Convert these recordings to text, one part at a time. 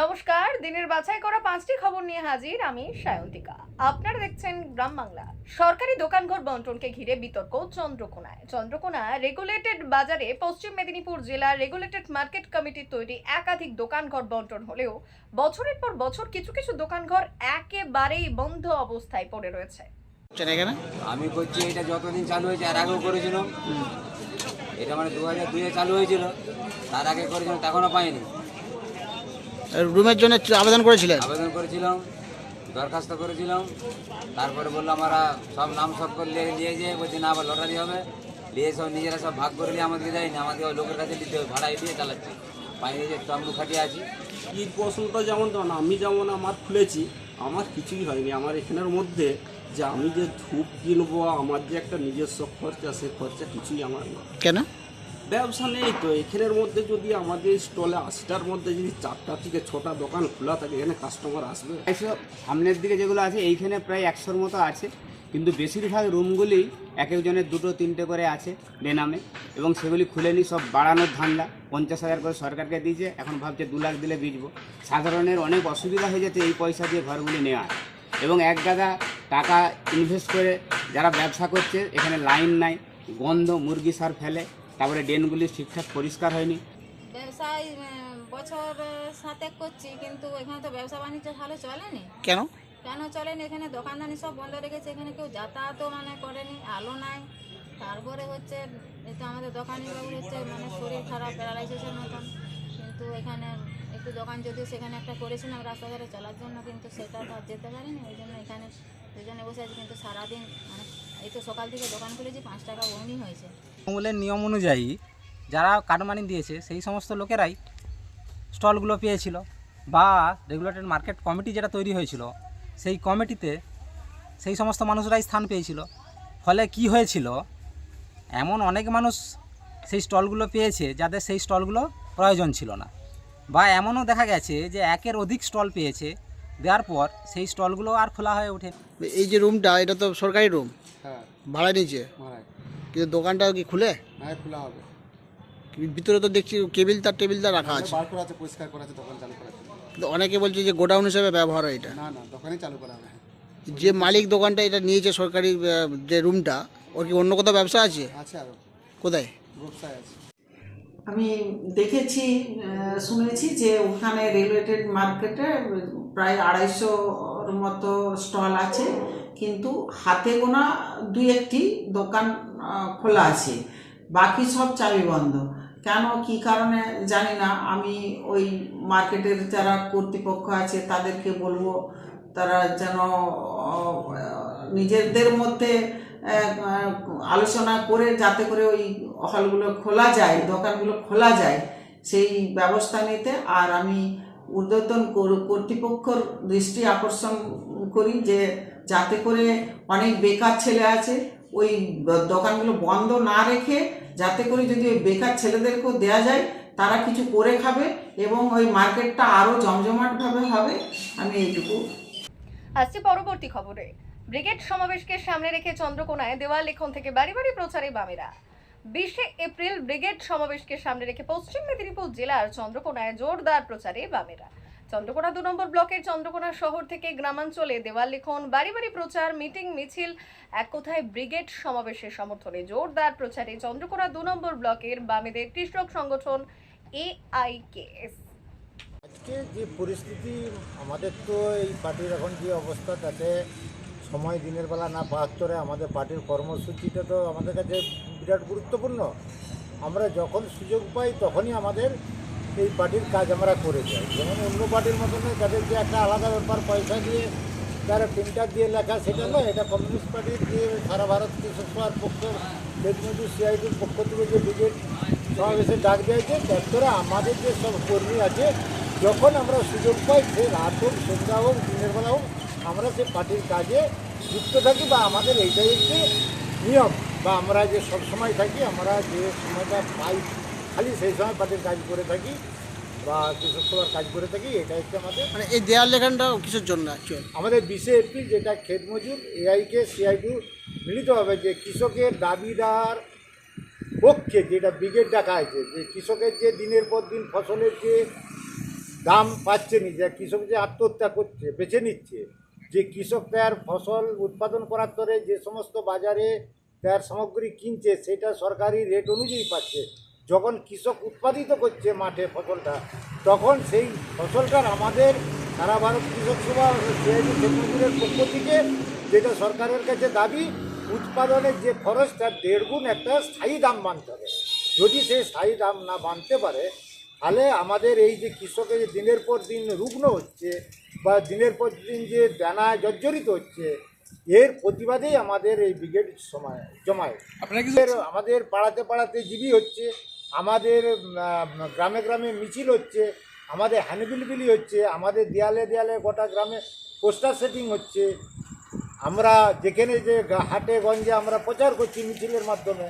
নমস্কার দিনের বাছাই করা পাঁচটি খবর নিয়ে হাজির আমি সায়ন্তিকা। আপনারা দেখছেন গ্রাম বাংলা। সরকারি দোকানঘর বন্টনকে ঘিরে বিতর্ক চন্দ্রকোনায়। চন্দ্রকোনা রেগুলেটেড বাজারে পশ্চিম মেদিনীপুর জেলার রেগুলেটেড মার্কেট কমিটির তৈরি একাধিক দোকানঘর বন্টন হলেও বছরের পর বছর কিছু কিছু দোকানঘর একেবারেই বন্ধ অবস্থায় পড়ে রয়েছে। আমি করছি এটা যতদিন চালু হয়েছে আর আগেও করেছিলাম এটা মানে দু হাজার দুইয়ে চালু হয়েছিল। তার আগে করেছিলাম তখনও পাইনি। রুমের জন্য আবেদন করেছিলেন? আবেদন করেছিলাম দরখাস্ত করেছিলাম। তারপরে বলল আমরা সব নাম সব করে নিয়ে যেয়ে বলছি না আবার লটারি হবে। নিয়ে সব নিজেরা সব ভাগ করে নিয়ে আমাদেরকে দেয়নি। আমাদের লোকের কাছে দিতে হবে ভাড়ায় দিয়ে চালাচ্ছি। পাইনি যে তম্বু খাটিয়ে আছি। ঈদ বসন্ত যেমন ধরুন আমি যেমন আমার খুলেছি আমার কিছুই হয়নি। আমার এখানের মধ্যে যে আমি যে ধূপ কিনবো আমার যে একটা নিজস্ব খরচা সে খরচা কিছুই আমার কেন? ব্যবসা নেই তো। এখানের মধ্যে যদি আমাদের স্টলে আশিটার মধ্যে যদি চারটা থেকে ছটা দোকান খোলা থাকে, এখানে কাস্টমার আসবে। একশো সামনের দিকে যেগুলো আছে, এইখানে প্রায় একশোর মতো আছে। কিন্তু বেশিরভাগ রুমগুলি এক একজনের দুটো, তিনটে করে আছে বেনামে। এবং সেগুলি খুলে খুলেনি সব বাড়ানোর ধান্দা। পঞ্চাশ হাজার করে সরকারকে দিয়েছে, এখন ভাবছে দু লাখ দিলে বিচবো সাধারণের অনেক অসুবিধা হয়ে যেতে এই পয়সা দিয়ে ঘরগুলি নেওয়া এবং এক গাদা টাকা ইনভেস্ট করে যারা ব্যবসা করছে, এখানে লাইন নাই, গন্ধ, মুরগি সার ফেলে। তারপরে ড্রেনগুলি ঠিকঠাক পরিষ্কার হয়নি। ব্যবসায় বছর সাতেক করছি কিন্তু এখানে তো ব্যবসা বাণিজ্য ভালো চলেনি। কেন? কেন চলেনি? এখানে দোকানদানি সব বন্ধ রেখেছে এখানে কেউ যাতায়াতও মানে করেনি আলো নাই। তারপরে হচ্ছে এই তো আমাদের দোকানি বাবু হচ্ছে মানে শরীর খারাপ প্যারালাইসিসের মতন। কিন্তু এখানে একটু দোকান যদিও সেখানে একটা করেছিলাম রাস্তা ধারে চলার জন্য কিন্তু সেটা তো আর যেতে পারিনি। ওই জন্য এখানে দুজনে বসে আছি কিন্তু সারাদিন মানে এই তো সকাল থেকে দোকান খুলেছি পাঁচ টাকা বৌনি হয়েছে। তৃণমূলের নিয়ম অনুযায়ী যারা কাটমানি দিয়েছে সেই সমস্ত লোকেরাই স্টলগুলো পেয়েছিল বা রেগুলেটেড মার্কেট কমিটি যেটা তৈরি হয়েছিল সেই কমিটিতে সেই সমস্ত মানুষরাই স্থান পেয়েছিল। ফলে কি হয়েছিল? এমন অনেক মানুষ সেই স্টলগুলো পেয়েছে যাদের সেই স্টলগুলো প্রয়োজন ছিল না। বা এমনও দেখা গেছে যে একের অধিক স্টল পেয়েছে দেওয়ার পর সেই স্টলগুলো আর খোলা হয়ে ওঠে। এই যে রুমটা এটা তো সরকারি রুম হ্যাঁ। ভাড়া নিচে কিন্তু দোকানটা কি খুলে? হ্যাঁ খোলা হবে। ভিতরে তো দেখছি কেবিল তার টেবিল তার রাখা আছে। বার করা আছে পরিষ্কার করা আছে দোকান চালু করা আছে। কিন্তু অনেকে বলছে যে গোডাউন হিসেবে ব্যবহার হয় এটা। না না দোকানই চালু করা হবে। যে মালিক দোকানটা এটা নিয়েছে সরকারি যে রুমটা ওর কি অন্য কোথাও ব্যবসা আছে? কোথায়? আছে। আমি দেখেছি শুনেছি যে ওখানে রেগুলেটেড মার্কেটে প্রায় আড়াইশোর মতো স্টল আছে। কিন্তু হাতে গোনা দুই একটি দোকান খোলা আছে। বাকি সব চাবি বন্ধ। কেন, কি কারণে জানি না। আমি ওই মার্কেটের যারা কর্তৃপক্ষ আছে, তাদেরকে বলব, তারা যেন নিজেদের মধ্যে আলোচনা করে, যাতে করে ওই হলগুলো খোলা যায়, দোকানগুলো খোলা যায়, সেই ব্যবস্থা নিতে। আর আমি ঊর্ধ্বতন কর- কর্তৃপক্ষর দৃষ্টি আকর্ষণ করি যে যাতে করে অনেক বেকার ছেলে আছে, ওই দোকানগুলো বন্ধ না রেখে যাতে করে যদি ওই বেকার ছেলেদেরকেও দেয়া যায়, তারা কিছু করে খাবে এবং ওই মার্কেটটা আরও জমজমাটভাবে হবে। আমি এইটুকু। আসছে পরবর্তী খবরে। ব্রিগেড সমাবেশকে সামনে রেখে চন্দ্রকোনায় দেওয়াল লেখন থেকে বাড়ি বাড়ি প্রচারে বামেরা। বিশে এপ্রিল ব্রিগেড সমাবেশকে সামনে রেখে পশ্চিম মেদিনীপুর জেলার চন্দ্রকোনায় জোরদার প্রচারে বামেরা। চন্দ্রকোনা দু নম্বর ব্লকের চন্দ্রকোনা শহর থেকে গ্রামাঞ্চলে দেওয়াল লিখন, বাড়ি বাড়ি প্রচার, মিটিং, মিছিল, এক কথায় ব্রিগেড সমাবেশের সমর্থনে জোরদার প্রচারে চন্দ্রকোনা দু নম্বর ব্লকের বামেদের কৃষক সংগঠন এআইকেএস। আজকে যে পরিস্থিতি, আমাদের তো এই পার্টির এখন যে অবস্থা, তাতে সময় দিনের বেলা না বাহাত্তরে আমাদের পার্টির কর্মসূচিটা তো আমাদের কাছে বিরাট গুরুত্বপূর্ণ। আমরা যখন সুযোগ পাই, তখনই আমাদের এই পার্টির কাজ আমরা করে যাই। যেমন অন্য পার্টির মতো নয় তাদের যে একটা আলাদা ব্যাপার, পয়সা দিয়ে তারা প্রিন্টার দিয়ে লেখা, সেটা নয়, এটা কমিউনিস্ট পার্টির যে সারা ভারত কৃষক পক্ষ বেদমজুর সিআইটির পক্ষ থেকে যে ব্রিগেড সমাবেশে ডাক দিয়েছে তারপরে আমাদের যে সব কর্মী আছে, যখন আমরা সুযোগ পাই, সে রাত হোক, সন্ধ্যা হোক, দিনের বেলা হোক, আমরা সে পার্টির কাজে যুক্ত থাকি বা আমাদের এইটাই একটি নিয়ম। বা আমরা যে সব সময় থাকি, আমরা যে সময়টা পাই খালি সেই সময় পার্টির কাজ করে থাকি বা কৃষক সভার কাজ করে থাকি এটা হচ্ছে আমাদের। মানে এই দেয়াল লেখানটা কিসের জন্য অ্যাকচুয়াল আমাদের বিশে এপ্রিল যেটা ক্ষেত মজুর এআইকে সিআইটু মিলিতভাবে যে কৃষকের দাবিদার পক্ষে যেটা ব্রিগেড ডাকা আছে যে কৃষকের যে দিনের পর দিন ফসলের যে দাম পাচ্ছে নি যে কৃষক যে আত্মহত্যা করছে বেছে নিচ্ছে যে কৃষক তার ফসল উৎপাদন করার পরে যে সমস্ত বাজারে তার সামগ্রী কিনছে সেটা সরকারি রেট অনুযায়ী পাচ্ছে যখন কৃষক উৎপাদিত করছে মাঠে ফসলটা তখন সেই ফসলটার আমাদের সারা ভারত কৃষক সভা সিআইডি পক্ষ থেকে যেটা সরকারের কাছে দাবি উৎপাদনের যে খরচ তার দেড় গুণ একটা স্থায়ী দাম মানতে হবে। যদি সেই স্থায়ী দাম না মানতে পারে তাহলে আমাদের এই যে কৃষকের যে দিনের পর দিন রুগ্ন হচ্ছে বা দিনের পর দিন যে দানায় জর্জরিত হচ্ছে এর প্রতিবাদেই আমাদের এই ব্রিগেড সময় জমায় আমাদের পাড়াতে পাড়াতে জীবী হচ্ছে। আমাদের গ্রামে গ্রামে মিছিল হচ্ছে, আমাদের হ্যান্ডবিলবিলি হচ্ছে, আমাদের দেয়ালে দেয়ালে গোটা গ্রামে পোস্টার সেটিং হচ্ছে। আমরা যেখানে যে হাটে গঞ্জে আমরা প্রচার করছি মিছিলের মাধ্যমে,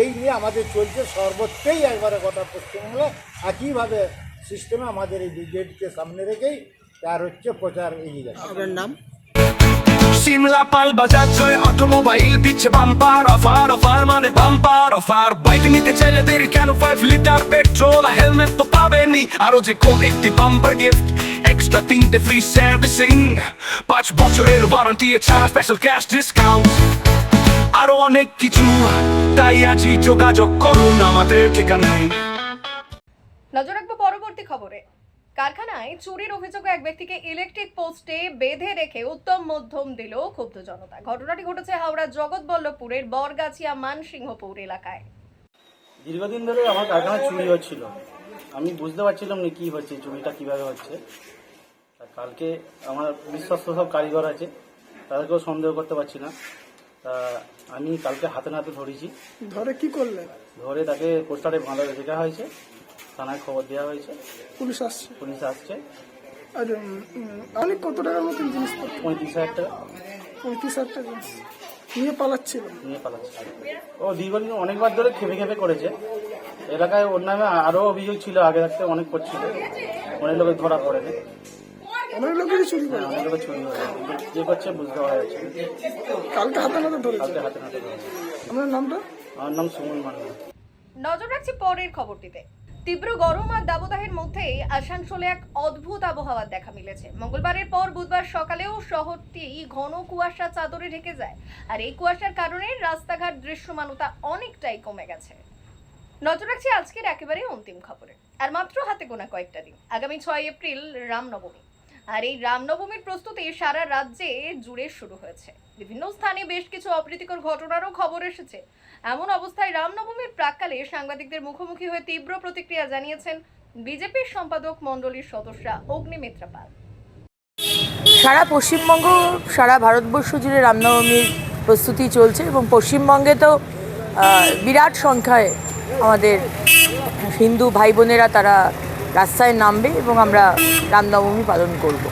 এই নিয়ে আমাদের চলছে সর্বত্রই একবারে গোটা পশ্চিমবঙ্গে একইভাবে সিস্টেমে আমাদের এই ব্রিগেডকে সামনে রেখেই তার হচ্ছে প্রচার এগিয়ে যাচ্ছে। আপনার নাম? সিমলা পাল বাজাচ্ছে অটোমোবাইল দিচ্ছে বাম্পার অফার অফার মানে বাম্পার অফার বাইক নিতে চাইলে দেরি কেন? ফাইভ লিটার পেট্রোল হেলমেট তো পাবেনি আরও যে কোন একটি বাম্পার গিফট এক্সট্রা তিনটে ফ্রি সার্ভিসিং পাঁচ বছরের ওয়ারেন্টি ছাড়া স্পেশাল ক্যাশ ডিসকাউন্ট আরও অনেক কিছু। তাই আজই যোগাযোগ করুন আমাদের ঠিকানায়। নজর রাখব পরবর্তী খবরে। কারখানায় চুরির অভিযোগে এক ব্যক্তিকে ইলেকট্রিক পোস্টে বেঁধে রেখে উত্তম মধ্যম দিল ক্ষুব্ধ জনতা। ঘটনাটি ঘটেছে হাওড়া জগৎবল্লভপুরের বরগাছিয়া মানসিংহপুর এলাকায়। দীর্ঘদিন ধরে আমার কারখানা চুরি হচ্ছিল। আমি বুঝতে পারছিলাম না কী হচ্ছে চুরিটা কীভাবে হচ্ছে। তা কালকে আমার বিশ্বস্ত সব কারিগর আছে তাদেরকেও সন্দেহ করতে পারছি না। তা আমি কালকে হাতে নাতে ধরেছি। ধরে কি করলে? ধরে তাকে পোস্টারে বাঁধা রেখা হয়েছে থানায় খবর দেওয়া হয়েছে? পুলিশ আসছে। পুলিশ আসছে? আর অনেক কত টাকার মতন জিনিসপত্র? পঁয়ত্রিশ হাজার টাকা। পঁয়ত্রিশ হাজার টাকা নিয়ে পালাচ্ছিল নিয়ে পালাচ্ছে। ও দীর্ঘদিন অনেকবার ধরে খেপে খেপে করেছে। এলাকায় ওর নামে আরও অভিযোগ ছিল আগে থাকতে অনেক করছিল। অনেক লোকের ধরা পড়েনি। অনেক লোকেরই চুরি করে হ্যাঁ, অনেক লোকের চুরি হয়ে যে করছে বুঝতে পারা যাচ্ছে কালকে হাতে নাতে ধরেছে। কালকে হাতে নাতে ধরেছে। আপনার নামটা? আমার নাম সুমন মান্না। নজর রাখছি পরের খবরটিতে। তীব্র গরম আর দাবদাহের মধ্যেই আসানসোলে এক অদ্ভুত আবহাওয়ার দেখা মিলেছে। মঙ্গলবারের পর বুধবার সকালেও শহরটি ঘন কুয়াশা চাদরে ঢেকে যায়। আর এই কুয়াশার কারণে রাস্তাঘাট দৃশ্যমানতা অনেকটাই কমে গেছে। নজর রাখছি আজকের একেবারে অন্তিম খবরে। আর মাত্র হাতে গোনা কয়েকটা দিন। আগামী ছয় এপ্রিল রামনবমী। আর এই রামনবমীর প্রস্তুতি সারা রাজ্যে জুড়ে শুরু হয়েছে। বিভিন্ন স্থানে বেশ কিছু অপ্রীতিকর ঘটনারও খবর এসেছে। এমন অবস্থায় রামনবমীর প্রাককালে সাংবাদিকদের মুখোমুখি হয়ে তীব্র প্রতিক্রিয়া জানিয়েছেন বিজেপির সম্পাদক মণ্ডলীর সদস্যা অগ্নিমিত্রা পাল। সারা পশ্চিমবঙ্গ সারা ভারতবর্ষ জুড়ে রামনবমীর প্রস্তুতি চলছে এবং পশ্চিমবঙ্গে তো বিরাট সংখ্যায় আমাদের হিন্দু ভাই বোনেরা তারা রাস্তায় নামবে এবং আমরা রামনবমী পালন করব।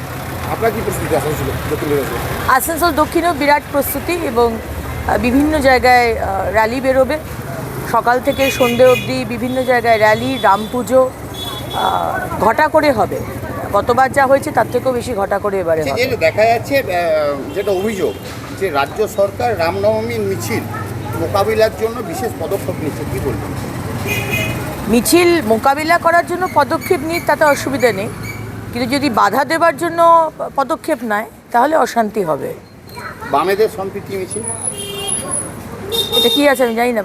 আপনার কি প্রস্তুতি আসা ছিল আসানসোল দক্ষিণেও বিরাট প্রস্তুতি এবং বিভিন্ন জায়গায় র্যালি বেরোবে। সকাল থেকে সন্ধে অবধি বিভিন্ন জায়গায় র্যালি রাম পুজো ঘটা করে হবে। গতবার যা হয়েছে তার থেকেও বেশি ঘটা করে এবারে দেখা যাচ্ছে যেটা অভিযোগ যে রাজ্য সরকার রামনবমীর মিছিল মোকাবিলার জন্য বিশেষ পদক্ষেপ নিচ্ছে কী বলবেন? মিছিল মোকাবিলা করার জন্য পদক্ষেপ নিই তাতে অসুবিধা নেই। কিন্তু যদি বাধা দেবার জন্য পদক্ষেপ নেয় তাহলে অশান্তি হবে। বামেদের সম্প্রীতি মিছিল? এটা কি আছে আমি জানি না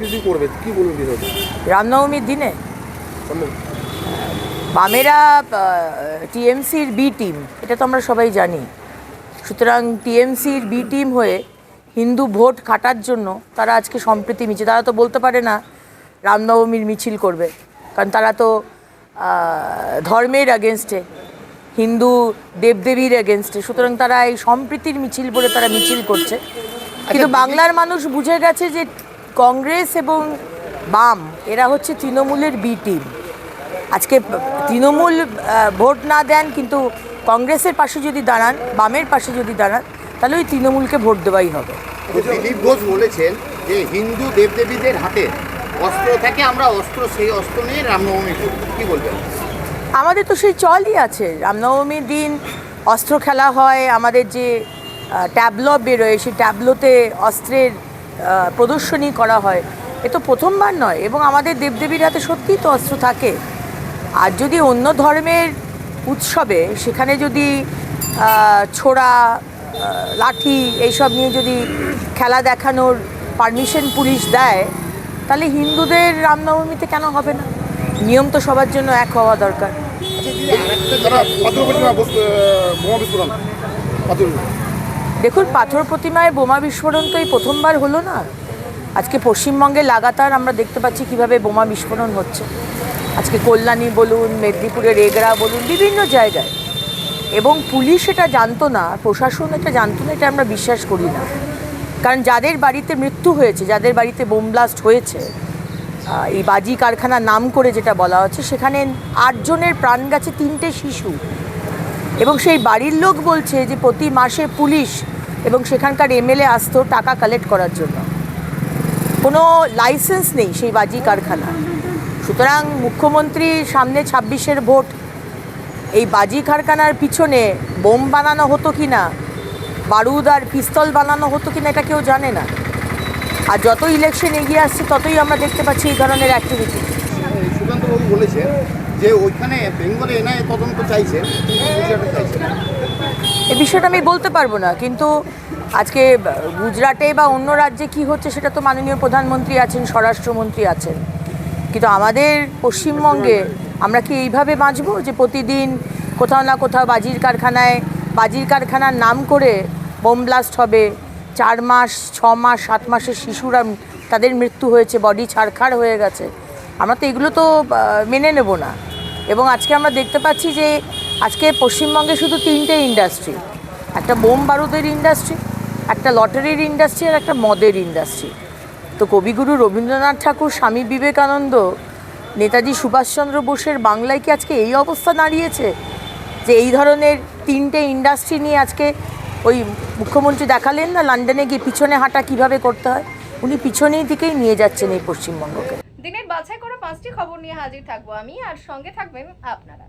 বৃদ্ধি করবে কি বিষয়টা রামনবমীর দিনে? বামেরা টিএমসির বি টিম এটা তো আমরা সবাই জানি। সুতরাং টিএমসির বি টিম হয়ে হিন্দু ভোট কাটার জন্য তারা আজকে সম্প্রীতি মিছিল তারা তো বলতে পারে না রামনবমীর মিছিল করবে কারণ তারা তো ধর্মের অ্যাগেনস্টে হিন্দু দেবদেবীর অ্যাগেনস্টে সুতরাং তারা এই সম্প্রীতির মিছিল বলে তারা মিছিল করছে। কিন্তু বাংলার মানুষ বুঝে গেছে যে কংগ্রেস এবং বাম এরা হচ্ছে তৃণমূলের বি টিম আজকে তৃণমূল ভোট না দেন কিন্তু কংগ্রেসের পাশে যদি দাঁড়ান বামের পাশে যদি দাঁড়ান তাহলে ওই তৃণমূলকে ভোট দেওয়াই হবে। দিলীপ ঘোষ বলেছেন যে হিন্দু দেবদেবীদের হাতে অস্ত্র থাকে আমরা অস্ত্র সেই অস্ত্র নিয়ে রামনবমী করি কি বলবেন? আমাদের তো সেই চলই আছে। রামনবমীর দিন অস্ত্র খেলা হয় আমাদের যে ট্যাবলো বেরোয়, সেই ট্যাবলোতে অস্ত্রের প্রদর্শনী করা হয়। এ তো প্রথমবার নয় এবং আমাদের দেবদেবীর হাতে সত্যিই তো অস্ত্র থাকে। আর যদি অন্য ধর্মের উৎসবে সেখানে যদি ছোড়া লাঠি এইসব নিয়ে যদি খেলা দেখানোর পারমিশন পুলিশ দেয়, তাহলে হিন্দুদের রামনবমীতে কেন হবে না? নিয়ম তো সবার জন্য এক হওয়া দরকার। দেখুন, পাথর প্রতিমায় বোমা বিস্ফোরণ তো এই প্রথমবার হলো না। আজকে পশ্চিমবঙ্গে লাগাতার আমরা দেখতে পাচ্ছি কীভাবে বোমা বিস্ফোরণ হচ্ছে। আজকে কল্যাণী বলুন মেদিনীপুরের এগরা বলুন, বিভিন্ন জায়গায়। এবং পুলিশ এটা জানতো না প্রশাসন এটা জানতো না, এটা আমরা বিশ্বাস করি না। কারণ যাদের বাড়িতে মৃত্যু হয়েছে, যাদের বাড়িতে বোম ব্লাস্ট হয়েছে এই বাজি কারখানার নাম করে যেটা বলা হচ্ছে, সেখানে আটজনের প্রাণ গেছে, তিনটে শিশু। এবং সেই বাড়ির লোক বলছে যে প্রতি মাসে পুলিশ এবং সেখানকার এমএলএ আসতো টাকা কালেক্ট করার জন্য। কোনো লাইসেন্স নেই সেই বাজি কারখানা। সুতরাং মুখ্যমন্ত্রী সামনে ছাব্বিশের ভোট, এই বাজি কারখানার পিছনে বোম বানানো হতো কি না বারুদ আর পিস্তল বানানো হতো কি না এটা কেউ জানে না। আর যত ইলেকশন এগিয়ে আসছে, ততই আমরা দেখতে পাচ্ছি এই ধরনের অ্যাক্টিভিটি যে ওইখানে বেঙ্গলে এনআইএ তদন্ত চাইছে এ বিষয়টা আমি বলতে পারব না, কিন্তু আজকে গুজরাটে বা অন্য রাজ্যে কি হচ্ছে সেটা তো মাননীয় প্রধানমন্ত্রী আছেন, স্বরাষ্ট্রমন্ত্রী আছেন। কিন্তু আমাদের পশ্চিমবঙ্গে আমরা কি এইভাবে বাঁচবো যে প্রতিদিন কোথাও না কোথাও বাজির কারখানায়, বাজির কারখানার নাম করে বোম ব্লাস্ট হবে, চার মাস, ছ মাস, সাত মাসের শিশুরা তাদের মৃত্যু হয়েছে, বডি ছাড়খাড় হয়ে গেছে। আমরা তো এগুলো তো মেনে নেব না। এবং আজকে আমরা দেখতে পাচ্ছি যে আজকে পশ্চিমবঙ্গে শুধু তিনটে ইন্ডাস্ট্রি একটা বোম বারুদের ইন্ডাস্ট্রি একটা লটারির ইন্ডাস্ট্রি আর একটা মদের ইন্ডাস্ট্রি তো কবিগুরু রবীন্দ্রনাথ ঠাকুর, স্বামী বিবেকানন্দ, নেতাজি সুভাষচন্দ্র বোসের বাংলায় কি আজকে এই অবস্থা দাঁড়িয়েছে? যে এই ধরনের তিনটে ইন্ডাস্ট্রি নিয়ে আজকে ওই মুখ্যমন্ত্রী দেখালেন না, লন্ডনে গিয়ে পিছনে হাঁটা কীভাবে করতে হয়? উনি পিছনের দিকেই নিয়ে যাচ্ছেন এই পশ্চিমবঙ্গকে। দিনের বাছাই করা পাঁচটি খবর নিয়ে হাজির থাকব আমি আর সঙ্গে থাকবেন আপনারা।